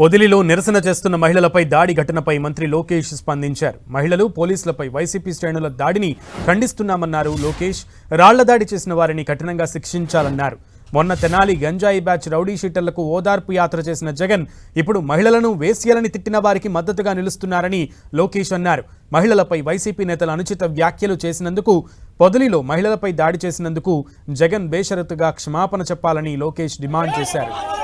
పొదిలిలో నిరసన చేస్తున్న మహిళలపై దాడి ఘటనపై మంత్రి లోకేష్ స్పందించారు. మహిళలు పోలీసులపై వైసీపీ శ్రేణుల దాడిని ఖండిస్తున్నామన్నారు లోకేష్. రాళ్ళ దాడి చేసిన వారిని కఠినంగా శిక్షించాలన్నారు. మొన్న తెనాలి గంజాయి బ్యాచ్ రౌడీ షీటర్లకు ఓదార్పు యాత్ర చేసిన జగన్ ఇప్పుడు మహిళలను వేశ్యలని తిట్టిన వారికి మద్దతుగా నిలుస్తున్నారని లోకేష్ అన్నారు. మహిళలపై వైసీపీ నేతలు అనుచిత వ్యాఖ్యలు చేసినందుకు పొదిలిలో మహిళలపై దాడి చేసినందుకు జగన్ బేషరతుగా క్షమాపణ చెప్పాలని లోకేష్ డిమాండ్ చేశారు.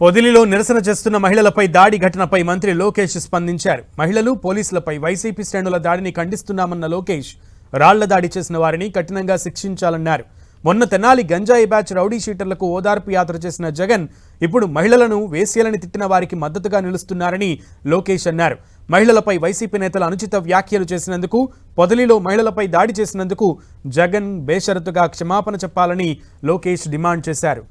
పొదిలిలో నిరసన చేస్తున్న మహిళలపై దాడి ఘటనపై మంత్రి లోకేష్ స్పందించారు. మహిళలు పోలీసులపై వైసీపీ శ్రేణుల దాడిని ఖండిస్తున్నామన్న లోకేష్ రాళ్ళ దాడి చేసిన వారిని కఠినంగా శిక్షించాలన్నారు. మొన్న తెనాలి గంజాయి బ్యాచ్ రౌడీ షీటర్లకు ఓదార్పు యాత్ర చేసిన జగన్ ఇప్పుడు మహిళలను వేశ్యలని తిట్టిన వారికి మద్దతుగా నిలుస్తున్నారని లోకేష్ అన్నారు. మహిళలపై వైసీపీ నేతలు అనుచిత వ్యాఖ్యలు చేసినందుకు పొదలిలో మహిళలపై దాడి చేసినందుకు జగన్ బేషరతుగా క్షమాపణ చెప్పాలని లోకేష్ డిమాండ్ చేశారు.